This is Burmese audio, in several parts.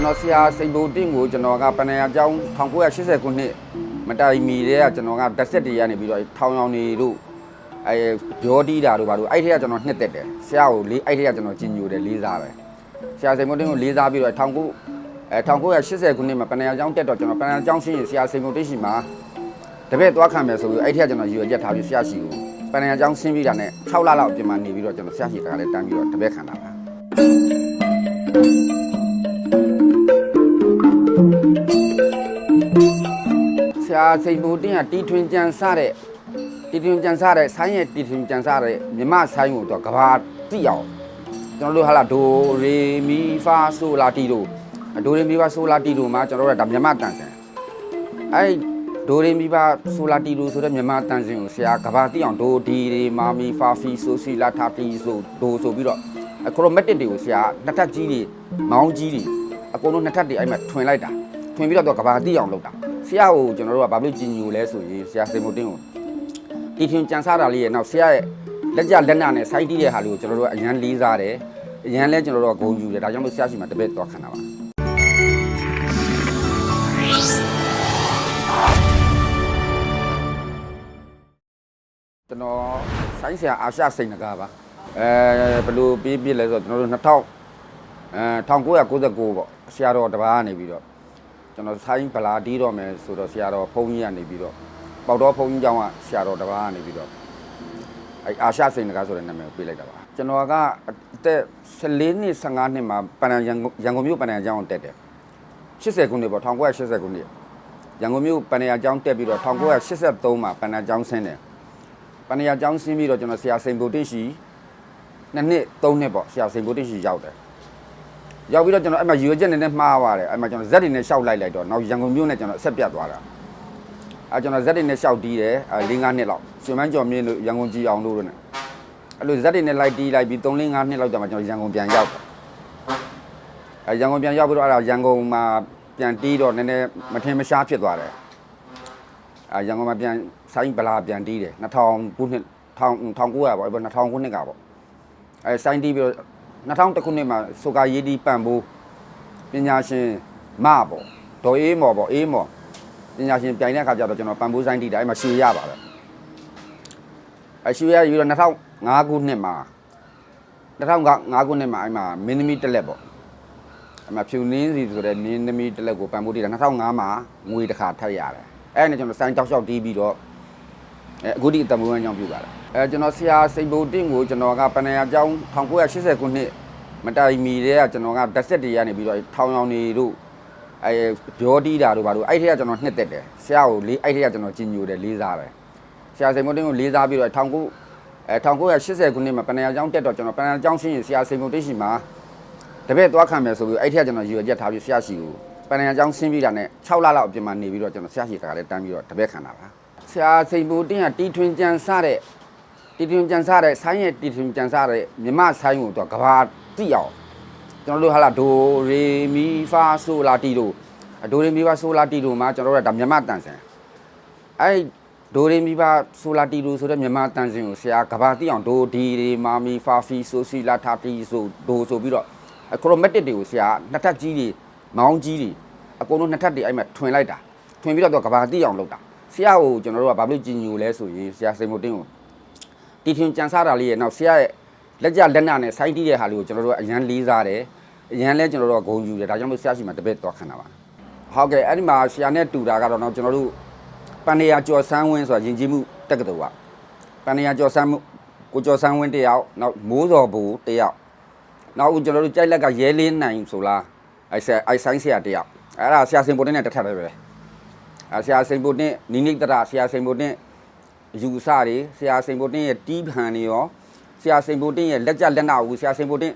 ကျွန်တော်ဆရာစိန်ဘူတင့်ကိုကျွန်တော်ကပဏာကျောင်း1980ခုနှစ်မတိုင်မီတည်းကကျွန်တော်ကတက်ဆက်တည်းရနေပြီးတော့ထောင်ရောင်နေတို့အဲဂျောတီးတာတို့ဘာလို့အဲ့ထက်ကကျွန်တော်နှစ်သက်တယ်ဆရာကိုလေးအဲ့ထက်ကကျွန်တော်ကြင်ညိုတယ်လေးစားပဲဆရာစိန်ဘူတင့်ကိုလေးစားပြီးတော့19အဲ1980ခုနှစ်မှာပဏာကျောင်းတက်တော့ကျွန်တော်ပဏာကျောင်းရှင်းရင်ဆရာစိန်ဘူတင့်ရှိမှာတပည့်သွားခံမယ်ဆိုပြီးအဲ့ထက်ကကျွန်တော်ရွေချက်ထားပြီးဆရာရှိကိုပဏာကျောင်းဆင်းပြီးတာနဲ့6လလောက်အပြင်မှာနေပြီးတော့ကျွန်တော်ဆရာရှိတကလည်းတန်းပြီးတော့တပည့်ခံတာပါ ဆရာစိန်ဘူတင်ကတီထွင်ကြံစတဲ့တီထွင်ကြံစတဲ့ဆိုင်းရဲ့တီထွင်ကြံစတဲ့မြမဆိုင်းကိုတော့ကဘာတိအောင်ကျွန်တော်တို့ဟာလာဒိုရေမီဖာဆိုလာတီတို့ဒိုရေမီဖာဆိုလာတီတို့မှာကျွန်တော်တို့ကဒါမြမတန်ဆန်အဲ့ဒိုရေမီဖာဆိုလာတီတို့ဆိုတဲ့မြမတန်ဆန်ကိုဆရာကဘာတိအောင်ဒိုဒီရေမာမီဖာဖီဆိုစီလာတာတီဆိုဒိုဆိုပြီးတော့အခရိုမက်တစ်တွေကိုဆရာနှစ်ထပ်ကြီးတွေမောင်းကြီးတွေအကုန်လုံးနှစ်ထပ်တွေအဲ့မှာထွင်လိုက်တာထွင်ပြီးတော့ကဘာတိအောင်လုပ်တာ ဆရာကိုကျွန်တော်တို့ကဘာဖြစ်လို့ကြည်ညိုလဲဆိုရင်ဆရာစေမိုတင်ကိုတီထွင်ကြံစားတာလေးရဲ့နောက်ဆရာရဲ့လက်ကြလက်နာနဲ့စိုက်တီးတဲ့ဟာလေးကိုကျွန်တော်တို့ကအရန်လေးစားတယ်အရန်လဲကျွန်တော်တို့ကဂုဏ်ယူတယ်ဒါကြောင့်မို့ဆရာရှိမှတပည့်တော့ခံတာပါကျွန်တော်ဆိုင်းဆရာအာရှစိန်နဂါပါအဲဘယ်လိုပြေးပြစ်လဲဆိုတော့ကျွန်တော်တို့2000အဲ1999ပေါ့ဆရာတော်တပားကနေပြီးတော့ ကျွန်တော်ဆိုင်းဗလာတီးတော့မယ်ဆိုတော့ဆရာတော်ဘုန်းကြီးကနေပြီးတော့ပေါတော်ဘုန်းကြီးကျောင်းကဆရာတော်တစ်ပါးကနေပြီးတော့အဲအာရှစိန်တကားဆိုတဲ့နာမည်ကိုပေးလိုက်တာပါကျွန်တော်ကအသက်14နှစ်15နှစ်မှာပဏ္ဏရန်ကုန်ရန်ကုန်မြို့ပဏ္ဏကျောင်းကိုတက်တယ်80ခုနှစ်ပေါ့1980ခုနှစ်ရန်ကုန်မြို့ပဏ္ဏကျောင်းတက်ပြီးတော့1983မှာပဏ္ဏကျောင်းဆင်းတယ်ပဏ္ဏကျောင်းဆင်းပြီးတော့ကျွန်တော်ဆရာစိန်ဗုဒ္ဓရှိနှစ်နှစ်သုံးနှစ်ပေါ့ဆရာစိန်ဗုဒ္ဓရှိရောက်တယ် ရောက်ပြီးတော့ကျွန်တော်အဲ့မှာရွေချက်နေနဲ့မှားသွားတယ်အဲ့မှာကျွန်တော်ဇက်တွေနဲ့ရှောက်လိုက်လိုက်တော့နောက်ရန်ကုန်မြို့နဲ့ကျွန်တော်အဆက်ပြတ်သွားတာအဲ့ကျွန်တော်ဇက်တွေနဲ့ရှောက်တီးတယ်အဲ၄၅နှစ်လောက်ရွှေမန်းကျော်မြင့်တို့ရန်ကုန်ကြီးအောင်တို့တို့နဲ့အဲ့လိုဇက်တွေနဲ့လိုက်တီးလိုက်ပြီး၃၄၅နှစ်လောက်ကြာမှကျွန်တော်ရန်ကုန်ပြန်ရောက်တယ်အဲရန်ကုန်ပြန်ရောက်ပြီးတော့အဲ့ဒါရန်ကုန်မှာပြန်တီးတော့နည်းနည်းမထင်မရှားဖြစ်သွားတယ်အဲရန်ကုန်မှာပြန်ဆိုင်းဗလာပြန်တီးတယ်2000ခုနှစ်1900ပေါ့အဲ့2000ခုနှစ်ကပေါ့အဲဆိုင်းတီးပြီးတော့ 2000ခုနှစ်မှာဆိုကာရေးဒီပန်ဖို့ပညာရှင်မပေါ့ဒေါ်အေးမော်ပေါ့အေးမော်ပညာရှင်ပြိုင်တဲ့အခါကျတော့ကျွန်တော်ပန်ဖို့ဆိုင်တီးတယ်အဲ့မှာရွှေရပါတယ်အဲ့ရွှေရယူတော့2005ခုနှစ်မှာ2005ခုနှစ်မှာအဲ့မှာမင်းသမီးတက်လက်ပေါ့အဲ့မှာဖြူနင်းစီဆိုတဲ့မင်းသမီးတက်လက်ကိုပန်ဖို့တီးတာ2005မှာငွေတစ်ခါထပ်ရတယ်အဲ့နဲ့ကျွန်တော်စိုင်းတောက်လျှောက်တီးပြီးတော့ အဲအခုဒီတမွေးဝမ်းကြောင်းပြုပါလားအဲကျွန်တော်ဆရာစိန်ဘူတင့်ကိုကျွန်တော်ကပဏာကျောင်း1980ခုနှစ်မတိုင်မီတည်းကကျွန်တော်ကတက်ဆက်တည်းရနေပြီးတော့ထောင်ရောင်နေတို့အဲဂျောတီးတာတို့ဘာလို့အဲ့ထက်ကကျွန်တော်နှစ်သက်တယ်ဆရာကိုလေးအဲ့ထက်ကကျွန်တော်ကြင်ညိုတယ်လေးစားပဲဆရာစိန်ဘူတင့်ကိုလေးစားပြီးတော့19အဲ1980ခုနှစ်မှာပဏာကျောင်းတက်တော့ကျွန်တော်ပဏာကျောင်းရှင်းရင်ဆရာစိန်ဘူတင့်ရှိမှာတပည့်သွားခံမယ်ဆိုပြီးအဲ့ထက်ကကျွန်တော်ရွေချက်ထားပြီးဆရာရှိကိုပဏာကျောင်းဆင်းပြီးတာနဲ့6လလောက်အပြင်မှာနေပြီးတော့ကျွန်တော်ဆရာရှိတကလည်းတန်းပြီးတော့တပည့်ခံတာပါ ဆရာစိန်ဘူတင်ကတီထွင်ကြံစတဲ့တီထွင်ကြံစတဲ့ဆိုင်းရဲ့တီထွင်ကြံစတဲ့မြမဆိုင်းကိုတော့ကဘာတိအောင်ကျွန်တော်တို့ဟာလာဒိုရေမီဖာဆိုလာတီတို့ဒိုရေမီဖာဆိုလာတီတို့မှာကျွန်တော်တို့ကဒါမြမတန်ဆန်အဲ့ဒိုရေမီဖာဆိုလာတီတို့ဆိုတဲ့မြမတန်ဆန်ကိုဆရာကဘာတိအောင်ဒိုဒီရေမာမီဖာဖီဆိုစီလာတာတီဆိုဒိုဆိုပြီးတော့ခရိုမက်တစ်တွေကိုဆရာနှစ်ထပ်ကြီးတွေမောင်းကြီးတွေအကုန်လုံးနှစ်ထပ်တွေအဲ့မှာထွင်လိုက်တာထွင်ပြီးတော့ကဘာတိအောင်လုပ်တာ ဆရာကိုကျွန်တော်တို့ကဘာဖြစ်လို့ကြည်ညိုလဲဆိုရင်ဆရာစိန်မိုတင်ကိုတီထွင်ကြံစားတာလေးရဲ့နောက်ဆရာရဲ့လက်ကြလက်နာနဲ့စိုက်တီးတဲ့ဟာလေးကိုကျွန်တော်တို့ကအရန်လေးစားတယ်အရန်လဲကျွန်တော်တို့ကဂုဏ်ယူတယ်ဒါကြောင့်မို့ဆရာရှိမှတပည့်တော့ခံတာပါဟုတ်ကဲ့အဲ့ဒီမှာဆရာနဲ့တူတာကတော့တော့ကျွန်တော်တို့ပန်နေယာကျော်ဆန်းဝင်းဆိုတာယဉ်ကျေးမှုတက္ကသိုလ်ကပန်နေယာကျော်ဆန်းမှုကိုကျော်ဆန်းဝင်းတယောက်နောက်မိုးစော်ဘူတယောက်နောက်ဦးကျွန်တော်တို့ကြိုက်လက်ကရဲလေးနိုင်ဆိုလားအဲ့ဆရာအဲ့ဆိုင်ဆရာတယောက်အဲ့ဒါဆရာစင်ပိုတင်နဲ့တစ်ထပ်တည်းပဲအဲ ဆရာစိန်ဘုတ်တင်နိနိတရဆရာစိန်ဘုတ်တင်ယူဆတွေဆရာစိန်ဘုတ်တင်ရဲ့တီးဖန်တွေရောဆရာစိန်ဘုတ်တင်ရဲ့လက်ကြလက်နာဘူးဆရာစိန်ဘုတ်တင်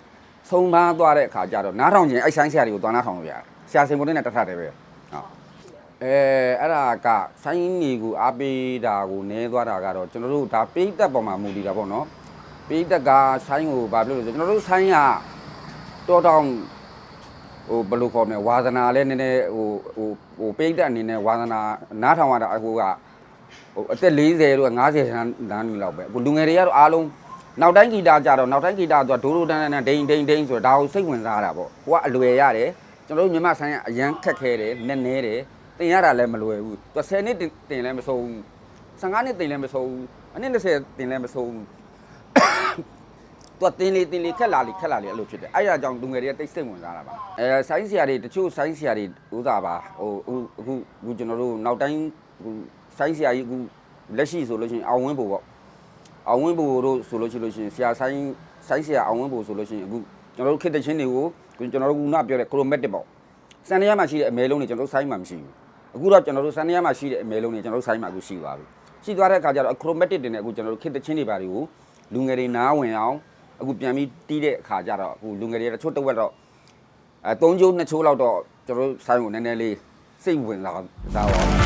ဆုံးမသွားတဲ့အခါကျတော့နားထောင်ခြင်းအဲ့ဆိုင်ဆရာတွေကိုသွားနားထောင်လို့ရတယ်ဆရာစိန်ဘုတ်တင်နဲ့တထတယ်ပဲဟုတ်အဲအဲ့ဒါကဆိုင်းနေကိုအားပေးတာကိုနည်းသွားတာကတော့ကျွန်တော်တို့ဒါပိတ်သက်ပေါ်မှာမူတည်တာပေါ့နော်ပိတ်သက်ကဆိုင်းကိုဘာဖြစ်လို့လဲဆိုကျွန်တော်တို့ဆိုင်းကတော်တောင် ဟိုဘယ်လိုခေါ်မလဲဝါသနာလည်းနည်းနည်းဟိုဟိုဟိုပိတ်သက်အနေနဲ့ဝါသနာနားထောင်ရတာဟိုကဟိုအသက်40တို့50တန်းတန်းလူလောက်ပဲအခုလူငယ်တွေကတော့အားလုံးနောက်တိုင်းဂီတာကြတော့နောက်တိုင်းဂီတာဆိုတော့ဒိုးဒိုးတန်းတန်းဒိန်ဒိန်ဒိန်ဆိုတော့ဒါကိုစိတ်ဝင်စားတာပေါ့ဟိုကအလွယ်ရတယ်ကျွန်တော်တို့မြန်မာဆိုင်ကအရန်ခက်ခဲတယ်နက်နဲတယ်တင်ရတာလည်းမလွယ်ဘူးသူ10နှစ်တင်တင်လည်းမဆုံးဘူး15နှစ်တင်လည်းမဆုံးဘူးအနည်း20တင်လည်းမဆုံးဘူး သူကတင်းလေးတင်းလေးခက်လာလေခက်လာလေအဲ့လိုဖြစ်တယ်အဲ့ဒါကြောင့်လူငယ်တွေကတိတ်စိတ်ဝင်စားတာပါအဲဆိုင်းဆရာတွေတချို့ဆိုင်းဆရာတွေဥစားပါဟိုအခုအခုအခုကျွန်တော်တို့နောက်တိုင်းအခုဆိုင်းဆရာကြီးအခုလက်ရှိဆိုလို့ရှိရင်အောင်ဝင်းဖို့ပေါ့အောင်ဝင်းဖို့တို့ဆိုလို့ရှိလို့ရှိရင်ဆရာဆိုင်းဆိုင်းဆရာအောင်ဝင်းဖို့ဆိုလို့ရှိရင်အခုကျွန်တော်တို့ခေတ္တချင်းတွေကိုအခုကျွန်တော်တို့ကနာပြောတဲ့ chromatic ပေါ့စန်နီယာမှာရှိတဲ့အမဲလုံးတွေကျွန်တော်တို့ဆိုင်းမှာမရှိဘူးအခုတော့ကျွန်တော်တို့စန်နီယာမှာရှိတဲ့အမဲလုံးတွေကျွန်တော်တို့ဆိုင်းမှာအခုရှိသွားပြီရှိသွားတဲ့အခါကျတော့ chromatic တွေနဲ့အခုကျွန်တော်တို့ခေတ္တချင်းတွေပါတွေကိုလူငယ်တွေနားဝင်အောင် အခုပြန်ပြီးတီးတဲ့အခါကျတော့အခုလူငယ်တွေတချို့တစ်ဝက်တော့အဲ၃ချိုး၂ချိုးလောက်တော့ကျွန်တော်တို့ဆိုင်ကိုနည်းနည်းလေးစိတ်ဝင်စားစားပါ